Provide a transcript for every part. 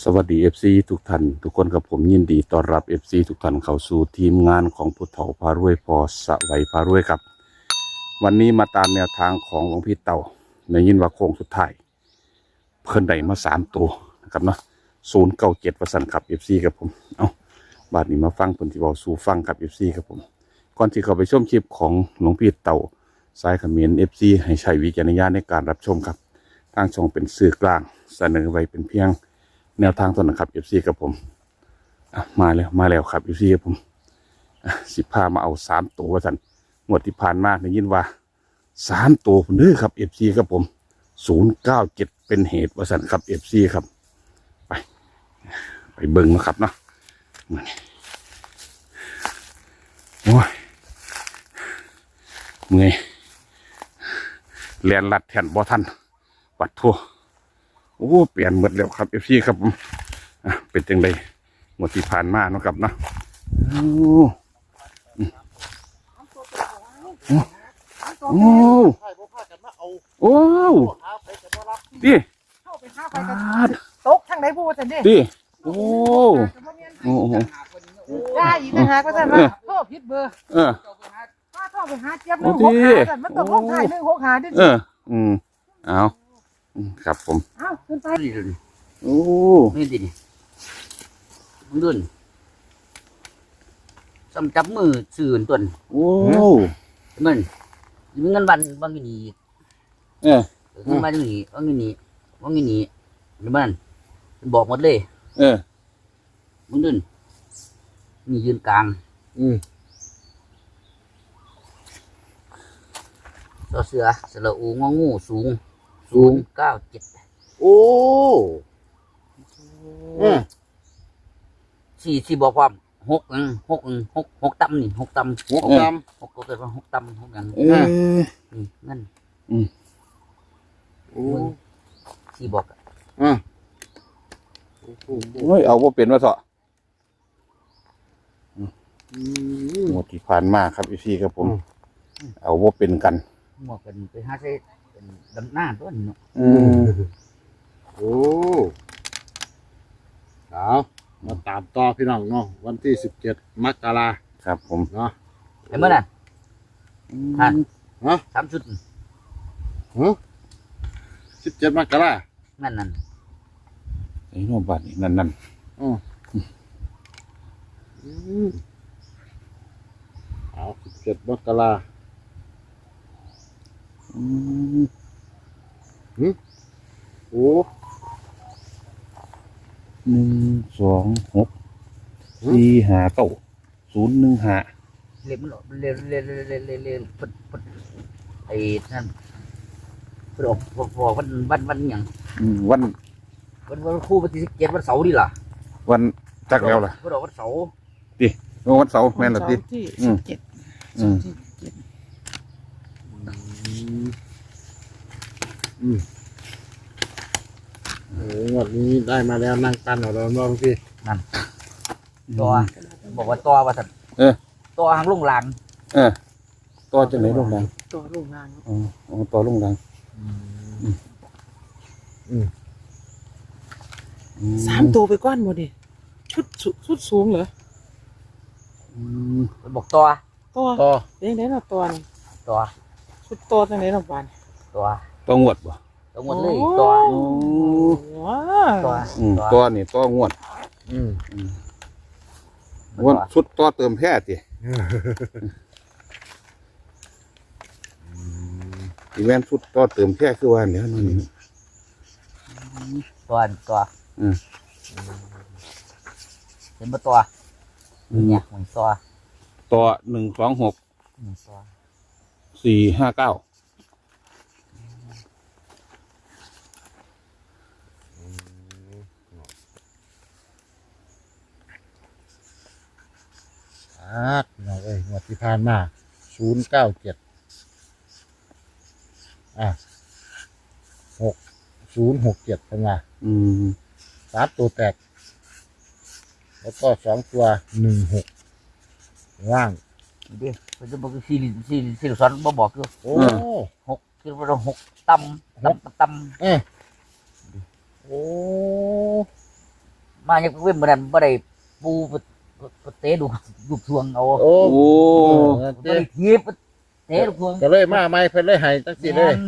สวัสดี FC ทุกท่านทุกคนกับผมยินดีต้อนรับ FC ทุกท่านเข้าสู่ทีมงานของพุทธเถาพารวยพอสะไหวพารวยครับ วันนี้มาตามแนวทางของหลวงพี่เต่าในยินว่าโค้งสุดท้าย เพิ่นได้มาสามตัวนะครับเนาะศูนย์เก้าเจ็ดประสันครับ FC ครับผมเอาบาดนี้มาฟังเพิ่นที่เว้าสู่ฟังครับ FC ครับผมก่อนที่เขาไปชมคลิปของหลวงพี่เต่าสายขมิ้น FC ให้ใช้วิจารณญาณในการรับชมครับทางช่องเป็นสื่อกลางเสนอไว้เป็นเพียง แนวทางต้นนะครับ FC กับผมมาแล้วมาแล้วครับ FC กับผมอะสิพามาเอาสามตัวว่าสันงวดที่ผ่านมาได้ยินว่าสามตัวผมเด้อครับ FC กับผมศูนย์เก้าเจ็ดเป็นเหตุว่าสันครับ FC ครับ ไป ไปเบิ่งนะครับเนาะมานี่โอ้ยเมื่อยแลนลัดแทนบ่ทันปัดทั่ว โอ้เปลี่ยนหมดแล้วครับเอฟซีครับผมอะเป็นจังไดหมดที่ผ่านมาเนาะครับเนาะโอ้อืมโอ้ใช่พวกพากันมาเอาโอ้หาไปกันมารับดิเข้าไปหาไปปากันดตกทางไหนบูจันเด้ดิโอ้โอ้โหได้อีกนะฮะก็จะมาโทษผิดเบอร์เออป้าโทษไปหาเจี๊ยบหนึ่งหกหาจันมันต้องหกหายหนึ่งหกหาดิเอออืมเอาอืมครับผมเอ้า ขึ้นไปนี่เลยโอ้นี่ดิมึงดุนสำจับมือสื่อตัวนี้โอ้เงินมีเงินบันบางอย่างนี้เออเงินบันอย่างนี้บางอย่างนี้บางอย่างนี้หรือมันมันบอกหมดเลย เออมึงดุนมียืนกลาง อืมต่อเสือสระอูงองูสูงศูนย์เก้าเจ็ด โอ้อืมสี่สี่บอกความหกอังหกอังหกหกตำนี่หกตำหัวดหกก็เกิดว่าหกตำหกอย่างเออนี่เงินำโอ้สี่บอกอะอะโอ้โหโอ้ยเอาว่าเป็นว่าเถอะอืมหมดที่ผ่านมาครับอีซีครับผม เอาว่าเป็นกันหมวกกันไปหาใช้เป็นดำหน้าตัวนี้เนาะอืม โอ้เอามาตามต่อพี่น้องเนาะวันที่สิบเจ็ดมกราครับผมเนาะเห็นไหมน่ะท่านฮะสามชุดสิบเจ็ดมกรานั่นนั่นไอ้โนบัตนี่นั่นนั่นอืมอืมเอาสิบเจ็ดมกราอืมโอ้ หนึ่งสองหกสี่ห้าเก้าศูนย์หนึ่งห้าเรียนมันหรอเรียนเรียนเรียนเรียนเรียนเรียนปดปดไอ้นั่นปดออกพอพอวันวันวันหยังอืมวันวันวันคู่วันที่สิบเจ็ดวันเสาร์ดีล่ะวันจักแล้วล่ะปดออกวันเสาร์วันเสาร์แม่นเหรอติที่อืมเจ็ดอืมเจ็ดอืม โอ้วันนี้ได้มาแล้วนั่งกันเอาแล้วเนาะพี่ตัวบอกว่าตัวว่าสัตว์เออ ตัวหางลงหลางเออต่อจังไหนลงดังตัวลูกนางอ๋ออ๋อต่อลงดังอืมสามตัวไปก้อนหมดดิชุดสูชุดสูงเหรออืมมันบอกตัวตัวต่อเด้งได้หรอตัวนี่ตัว ชุดตัวจังไหนหรอบานตัวต่องวดบ่ ตัวหมดเลยตัวโอ้ว้าตัวอืมต่อนี่ต่องวดอืมงวดชุดต่อเติมแพ้ติอีแวนชุดต่อเติมแพ้คือว่าเนี่ยนั่นนี่ ตัวตัวอืม เห็นปะตัวเนี่ยหนึ่งตัวต่อหนึ่งสองหกหนึ่งตัวสี่ห้าเก้า อ่าพี่น้องเอ้ยงวดที่ผ่านมาศูนย์เก้าเจ็ดอะหกศูนย์หกเจ็ดเป็นไงอืมสามตัวแตก แล้วก็สองตัวหนึ่งหกว่าง เดี๋ยวมันจะบอกสี่สี่สี่ซ้อนบ่บอกคือโอ้หกคือว่าหกตำตำตำเออโอ้มายังเว้นบ่ได้บ่ได้ปู เตะดูลูกทวงเอาโอ้โอ้เออบ่ได้ทีบเตะลูกทวงก็เลยมาใหม่เพิ่นเลยให้จังซี่เลยแม่น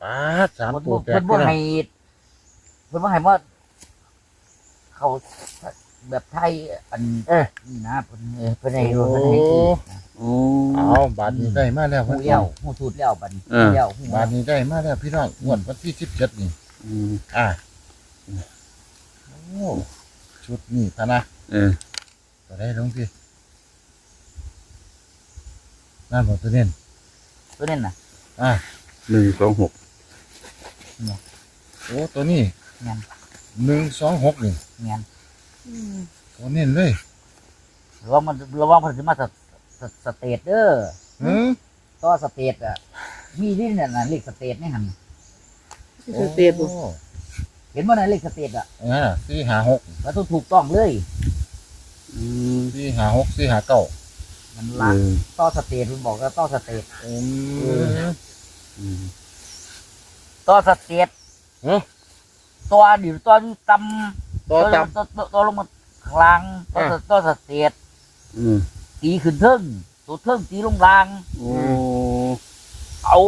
ป้าดสามเพิ่นตัวบ่แปดเพิ่นบ่พี่น้องให้เพิ่นบ่ให้ว่าเขาแบบไทยอันเอ้ยนี่นะเพิ่นเออเพิ่นให้โอ้เพิ่นให้ทีนะ โอ้เอาบาทนี้ได้มาแล้วหูเพิ่นเลี้ยวหูสูดเลี้ยวบัดนี้เออเลี้ยวหูบาทนี้ได้มาแล้วพี่น้องงวดวันที่สิบเจ็ดนี่ อืมอ่าโอ้ชุดนี้พะนะเออ ก็ได้ลงพี่นั่นบอกตัวเน้นตัวนี้น่ะอ่าหนึ่งสองหกโอ้ตัวนี้งานหนึ่งสองหกนี่งานตัวเน้นเลยระวังมันระวังเพิ่นสิมาสสสเตทเด้อหืมต่อสเตทอะมีที่นั่นน่ะเลขสเตทนี่หั่นคือเตียบุโอ้เห็นบ่น่ะเลขสเตทอะอ่าสี่หาหกแล้วต้องถูกต้องเลย อืมสี่หาหกสี่หาเก้ามันเอละอต่อสเตทมันบอกว่าต่อสเตทอืมอืม ต่อสเตทเอ้าตัวดิตัวนี้ต่ำตัวต่ ตัวตัวตัวลงมาข้างล่างต่อสต่อสเตทอืมตีขึ้นเทิงตัวเทิงตีลงล่าง โอ้เอา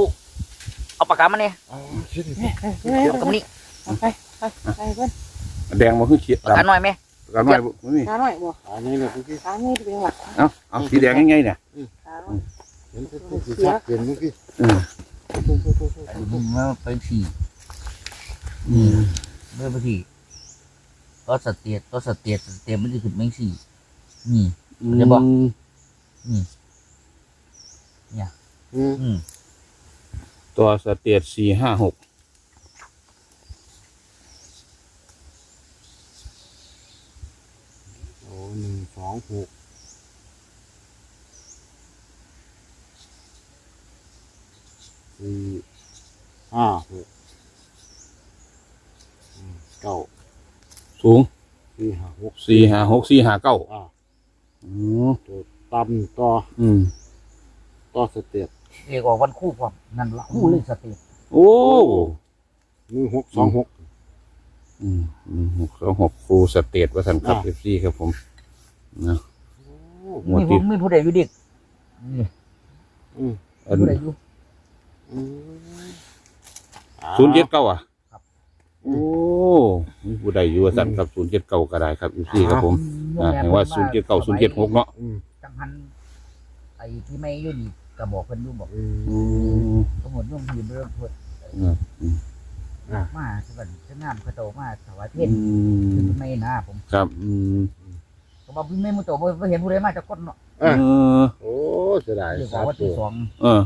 เอาปากกามาเนี่ยำเอาคิดดิเอากำนี้ ไปไปไปเพิ่นแดงมาขึ้นเขียดปากกาหน่อยไหม กันหน่อยบ่นี่ขาหน่อยบ่อันนี้เนี่ยพี่ขานี่เป็นหลักเอาเอาสีแดงยังไงเนี่ยขาหน่อยเห็นพี่พี่ชัดเห็นพี่เอออันนี้มันเป็นสี่อืมเมื่อพี่ต่อสเตทต่อสเตทสเตทมันจะขึ้นแมงสี่นี่เดี๋ยวบอกนี่อืมอืมตัวสเตียดสี่ห้าหก โอ้หนึ่งส องหกสี่ห้าหกอืมเก้าสูงสี่ห้าหกสี่ห้าหกสี่ห้าเก้าอ่าอืมตัวต่ำต่ออืม ต่อสเตียดเรียกว่าวันคู่พร้อมนั่นละคู่เลยสเตทโอ้ หนึ่งหกสองหก อืมหนึ่งหกสองหกครูสเตียดวัฒนครับอ่าเอฟซีครับผม นะหมวดมีที่ผู้มีผู้ใดอยู่ดินี่อืมอันผู้ใดอยู่ อืมศูนย์เจ็ดเก้าอะครับ โอ้มีผู้ใดอยู่วัฒนครับศูนย์เจ็ดเก้าก็ได้ครับเอฟซีครับผมอ่าเห็นว่าศูนย์เจ็ดเก้าศูนย์เจ็ดหกเนาะอืมจังหันไอ้ที่ไม่อยู่นี่ก็บอกเพิ่นอยู่บอกอืม อืมทั้งหมดร่วมทีมเริ่มเพิ่นอืมอืม มาที่บันเจ้างานพระโตมาถวายเพอืชรมไม่นะผมครับอืมก็ บอกพี่ไม่มุโตบ่บ่เห็นผู้ใดมาจากคนเนาะเออโอ้เสียดายเรียกสาว่าวันตัที่วสองเออ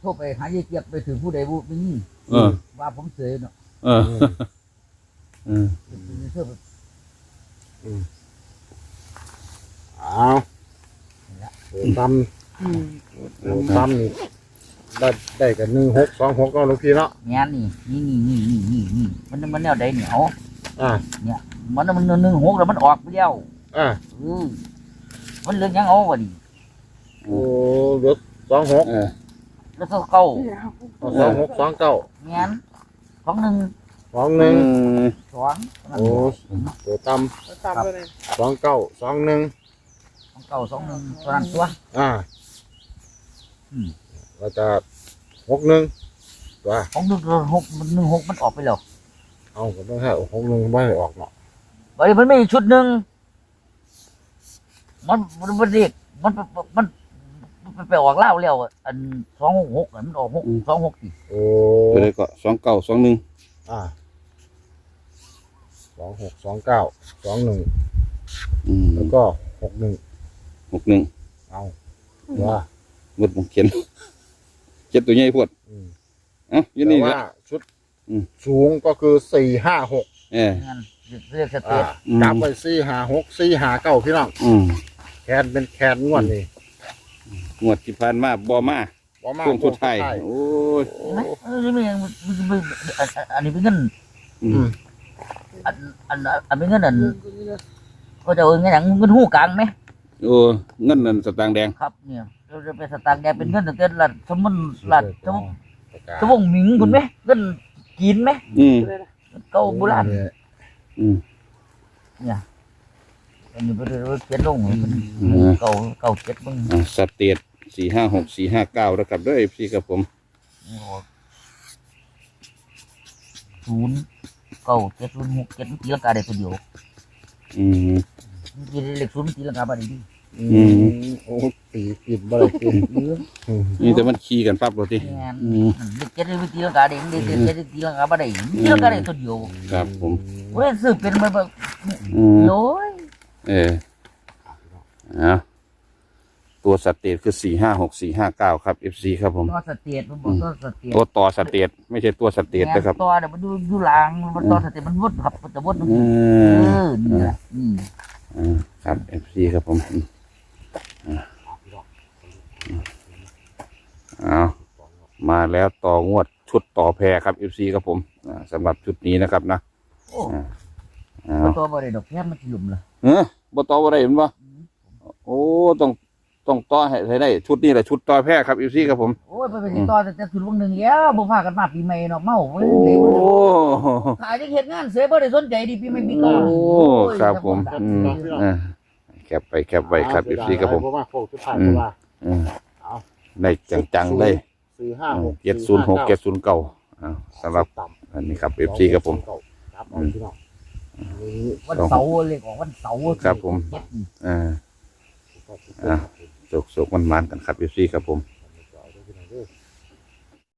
โทรไปหายายเจี๊ยบไปถึงผู้ใดผู้เป็นยิ่งเออ ว่าผมเสยเนาะเออเออเชื่อเอาตัวต่ำอืมตัวต่ำนี่ได้ได้กันหนึ่งหกสองหกเนาะหลูกพี่เนาะงานนี่นี่นี่นี่นี่นี่นี่มันมันแนวใดเหนียวอ่า มันมันหนึ่งหกแล้วมันออกไปแล้วอ่าอือมันเรื่องยังเอาวะนี่โอ้เหลือสองหกเออแล้วก็เก้าเอาสองหกสองเก้างานสองหนึ่งสองหนึ่งสองโอ้ตัวต่ตามไปเลยำสองเก้าสองหนึ่งสองเก้าสองหนึ่งตัวนั้นตัวอ่าอืมแล้วจะหกหนึ่งตัวของหนึ่งหกหนึ่งหกมันออกไปแล้วเอาผมต้องให้หกหนึ่งไม่ได้ออกเนาะ เฮ้ยมันไม่ชุดหนึ่งมันมันมันเรียกมันมันมันไปออกเล่าแล้วอันสองหกหกมันออกหกสองหกสี่โอ้ตัวใดก็สองเก้าสองหนึ่งอ่าสองหกสองเก้าสองหนึ่งอืมแล้วก็หกหนึ่งหกหนึ่งเอาว่าหมดผมเขียนเจ็ดตัวใหญ่พวดอืมเอ้าอยู่แต่นี่ว่าละชุดอืม สูงก็คือสี่ห้าหกเออ งั้น เรียกสเตอ่าทอืม จับไปสี่ห้าหกสี่ห้าเก้าพี่น้องอืมแคนเป็นแคนงวดนี่งวดที่ผ่านมาบ่มาบ่มาช่วงสุดท้ายโค้งโอ้ยโอ้เห็นไหมเออนี่มันยังมันอันอันนี้เป็นเงินอืมอันอันอันเป็นเงินอันก็จะเอาเงินอย่างเงินหูกลางไหมโอ้เงินนั่นสตางค์แดงครับ เนี่ยเราจะไปสตางค์แดงเป็นเงินแต่เกินละสมมุนละสมมุนประกาศสมมุนหมิงคุณไหมเงินกินไหมอืมเก้าโบราณเนี่ย อืมเนี่ยอันนี้บ่ได้ว่าเขียนลงให้มันอืมเก่าเก่าเจ็ดเบิ่งอ่าสเตทสี่ห้าหกสี่ห้าเก้าแล้วครับด้วยพี่ครับผมศูนย์เก้าเจ็ดศูนย์หกเจ็ดมันตีลังกาได้ตัวเดียวอืมมันตีเลขศูนย์มันตีลังกาบ่ได้ดิ อือืมมโอ้ตีปิดบ่ได้ตีนี่แต่มันขี่กันปั๊บเลยทีแม่นอืมเลขเจ็ดมันตีลังกาได้เลขเจ็ดเจ็ดตีลังกาบ่ได้มันตีลังกาได้ตัวเดียวครับผม เว้ยซื้อเป็นมาแบบอืม โอ้ยเออเอาตัวสเตทคือสี่ห้าหกสี่ห้าเก้าครับ FC ครับผม ตัวสเตียดมันบอกตัวสเตียดตัวต่อสเตทไม่ใช่ตัวสเตทนะครับ ตัวเดี๋ยวมันดูดูหลังมันตัวสเตียดมันวดครับมันจะวดมันอืเอมอนี่แหละอืม อ่าครับ FC ครับผมอืมอ่า เอามาแล้วต่องวดชุดต่อแพรครับ FC ครับผมอ่าสำหรับชุดนี้นะครับนะโอ้เอา ตัวบ่ได้ดอกแค่มันสิหลุมละเออบ่ต่อบ่ได้เห็นบ่โอ้ต้องต้องต่อให้ให้ได้ ชุดนี้แหละชุดต่อแพรครับ FC ครับผม โอ้ยไปเป็นต่อแต่แต่สุดวงหนึ่งแล้วบ่พากันมาปีใหม่เนาะเมาเว้ยโอ้เด็กขายได้เฮ็ดงานเสียบ่ได้สนใจดิปีใหม่ปีก่อนโอ้ครับผม อืมอ่าแค ปไปแคปไว้ครับ FC ครับผมเพราะว่าโคกสุดท้ายเพราะว่าอืมเอาได้จังๆเลยสี่ห้าหกเจ็ดศูนย์หกเจ็ดศูนย์เก้าสำหรับต่ำอันนี้ครับ FC ครับผม ครับเอาพี่น้องนี่วันเสาร์เลยของวันเสาร์ครับผมเจ็ดนี่อ่า อ่าโศกโศกมันมันๆกันครับ FC ครับผมค